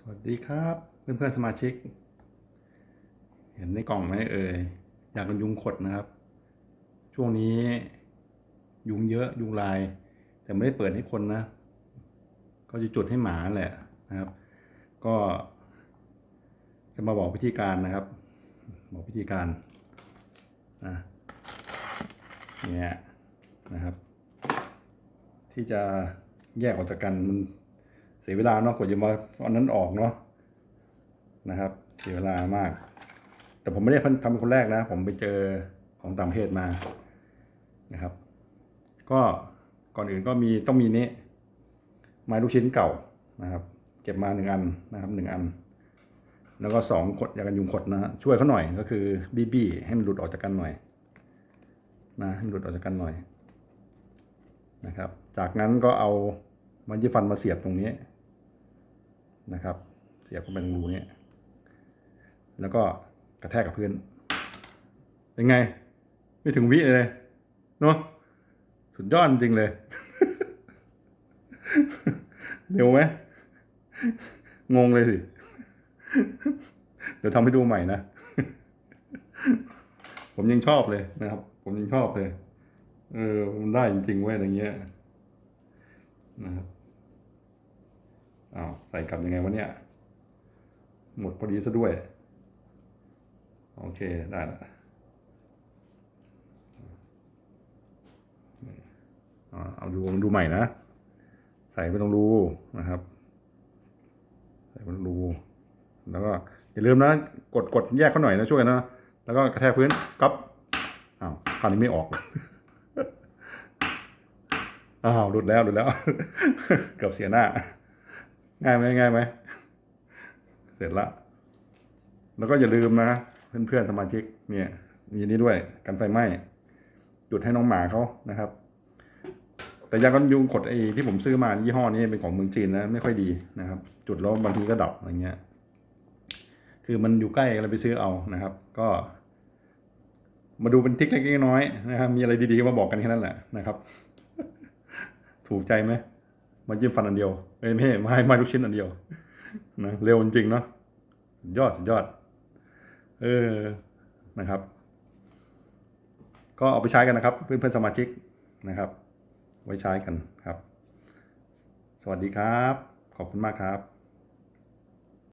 สวัสดีครับเพื่อนเพื่อนสมาชิก เห็นในกล่องไหมเอ่ยอยากกันยุงขดนะครับ ช่วงนี้ ยุงเยอะยุงลาย แต่ไม่ได้เปิดให้คนนะ ก็จะจุดให้หมาแหละนะครับ ก็ จะมาบอกวิธีการนะครับ บอกวิธีการนะเนี่ยนะครับ ที่จะแยกออกจากกันมัน สียเวลาเนาะกว่าจะมาเอานั้นออกเนาะนะครับ เสียเวลามาก แต่ผมไม่ได้ทำเป็นคนแรกนะ ผมไปเจอของต่างประเทศมานะครับ ก็ก่อนอื่นก็มีต้องมีนี้ไม้ลูกชิ้นเก่านะครับ เก็บมาหนึ่งอันนะครับหนึ่งอัน แล้วก็สองขดยากันยุงขดนะฮะช่วยเขาหน่อยก็คือบีบีให้มันหลุดออกจากกันหน่อยนะให้มันหลุดออกจากกันหน่อยนะครับ จากนั้นก็เอามันยีฟันมาเสียบตรงนี้ นะครับ เสียบเข้าไปตรงรูนี้แล้วก็กระแทกกับพื้นเป็นไง ไม่ถึงวิเลยเนาะสุดยอดจริงเลยเร็วไหมงงเลยสิ เดี๋ยวทำให้ดูใหม่นะ ผมยังชอบเลยนะครับ ผมยังชอบเลย เออ มันได้จริงๆเว้ยอย่างเงี้ยนะครับ อ้าวใส่กลับยังไงวะเนี่ย หมดพอดีซะด้วย โอเค ได้ละอ่าเอาดูมันดูใหม่นะ ใส่ไปตรงรูนะครับ ใส่ไปตรงรู แล้วก็อย่าลืมนะ กดกดแยกเขาหน่อยนะช่วยกันนะ แล้วก็กระแทกพื้นก๊อปอ้าวคราวนี้ไม่ออกอ้าวหลุดแล้วหลุดแล้ว เกือบเสียหน้า ง่ายไหมง่ายไหม เสร็จละ แล้วก็อย่าลืมนะ เพื่อนๆสมาชิกเนี่ย มีนี้ด้วยกันไฟไหม้จุดให้น้องหมาเขานะครับ แต่ยากันยุงขดไอ้ที่ผมซื้อมายี่ห้อนี้เป็นของเมืองจีนนะไม่ค่อยดีนะครับ จุดแล้วบางทีก็ดับอะไรเงี้ย คือมันอยู่ใกล้เราไปซื้อเอานะครับ ก็ มาดูเป็นทิกเล็กๆน้อยนะครับ มีอะไรดีๆมาบอกกันแค่นั้นแหละนะครับ ถูกใจไหม มายิ้มฟันอันเดียวเอ้ยไม่ไม่ไม่ลูกชิ้นอันเดียวนะเร็วจริงเนาะยอดสุดยอด เออนะครับ ก็เอาไปใช้กันนะครับ เพื่อนเพื่อนสมาชิกนะครับ ไว้ใช้กันครับ สวัสดีครับ ขอบคุณมากครับ